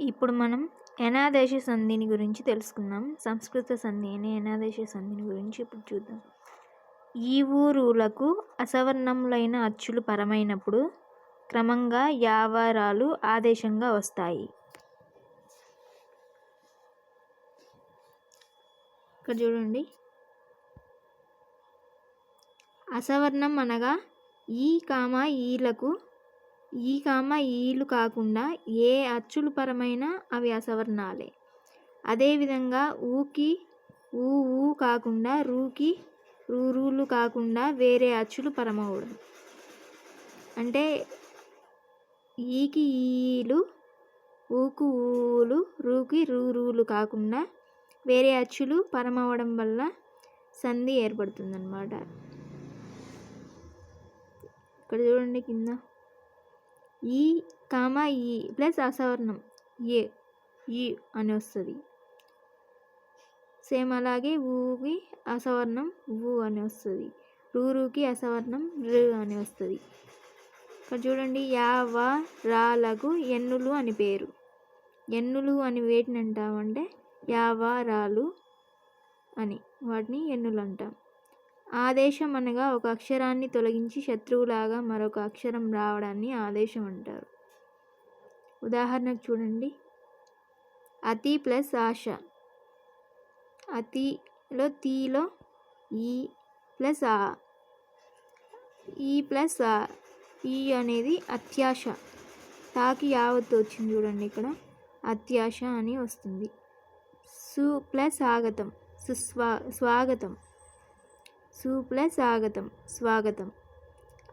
ఇప్పుడు మనం ఎనాదేశ సంధిని గురించి తెలుసుకుందాం. సంస్కృత సంధి అనే ఎనాదేశ సంధిని గురించి ఇప్పుడు చూద్దాం. ఈ ఊరులకు అసవర్ణములైన అచ్చులు పరమైనప్పుడు క్రమంగా యావారాలు ఆదేశంగా వస్తాయి. ఇక్కడ చూడండి. అసవర్ణం అనగా ఈ కామ ఈలకు ఈ కామ ఈలు కాకుండా ఏ అచ్చులు పరమైన అవి అసవర్ణాలే. అదేవిధంగా ఊకి ఊ ఊ కాకుండా రూకి రూరులు కాకుండా వేరే అచ్చులు పరమవడం అంటే ఈకి ఈలు ఊకు ఊలు రూకి రూరులు కాకుండా వేరే అచ్చులు పరమవడం వల్ల సంధి ఏర్పడుతుందన్నమాట. ఇక్కడ చూడండి కింద. ఈ కామ ఈ ప్లస్ అసవర్ణం. ఏ ఈ అని వస్తుంది. సేమ్ అలాగే ఊకి అసవర్ణం ఊ అని వస్తుంది. రూరుకి అసవర్ణం రు అని వస్తుంది. ఇక్కడ చూడండి యావ రాలకు ఎన్నులు అని పేరు. ఎన్నులు అని వేటిని అంటామంటే యావ రాలు అని. వాటిని ఎన్నులు అంటాం. ఆదేశం అనగా ఒక అక్షరాన్ని తొలగించి శత్రువులాగా మరొక అక్షరం రావడాన్ని ఆదేశం అంటారు. ఉదాహరణకు చూడండి. అతి ప్లస్ ఆశ. అతిలో తీలో ఈ ప్లస్ ఆ. ఈ ప్లస్ ఆ. ఈ అనేది అత్యాశ. తాకి యావత్తు వచ్చింది చూడండి ఇక్కడ. అత్యాశ అని వస్తుంది. సు ప్లస్ ఆగతం. సుస్వా స్వాగతం. సు ప్లస్ ఆగతం స్వాగతం.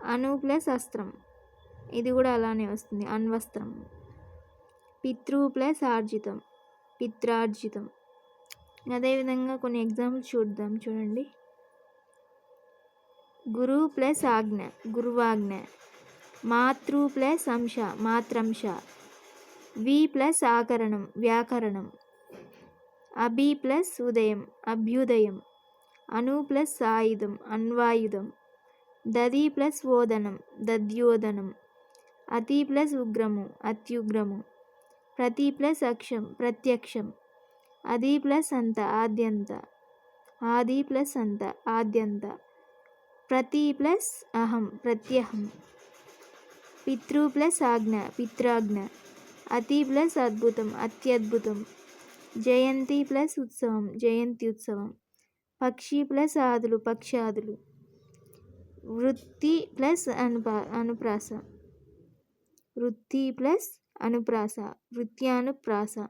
అను ప్లస్ అస్త్రం. ఇది కూడా అలానే వస్తుంది. అన్వస్త్రం పితృ ప్లస్ ఆర్జితం. పిత్రార్జితం. అదేవిధంగా కొన్ని ఎగ్జాంపుల్స్ చూద్దాం. చూడండి. గురు ప్లస్ ఆజ్ఞ గురువాజ్ఞ. మాతృ ప్లస్ అంశ మాత్రంశ. వి ప్లస్ ఆకరణం వ్యాకరణం. అభి ప్లస్ ఉదయం అభ్యుదయం. అను ప్లస్ ఆయుధం అన్వాయుధం దది ప్లస్ ఓదనం దద్యోదనం. అతి ప్లస్ ఉగ్రము అత్యుగ్రము. ప్రతి ప్లస్ అక్షం ప్రత్యక్షం. అది ప్లస్ అంత ఆద్యంత. ఆది ప్లస్ అంత ఆద్యంత. ప్రతి ప్లస్ అహం ప్రత్యహం. పితృ ప్లస్ ఆజ్ఞ పిత్రాజ్ఞ. అతి ప్లస్ అద్భుతం అత్యద్భుతం. జయంతి ప్లస్ ఉత్సవం జయంతి ఉత్సవం. పక్షి ప్లస్ ఆదులు పక్షాదులు వృత్తి ప్లస్ అనుపా అనుప్రాస. వృత్తి ప్లస్ అనుప్రాస వృత్యానుప్రాస.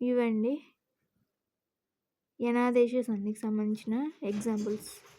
ఇవండి. యనాదేశ సంధికి సంబంధించిన ఎగ్జాంపుల్స్.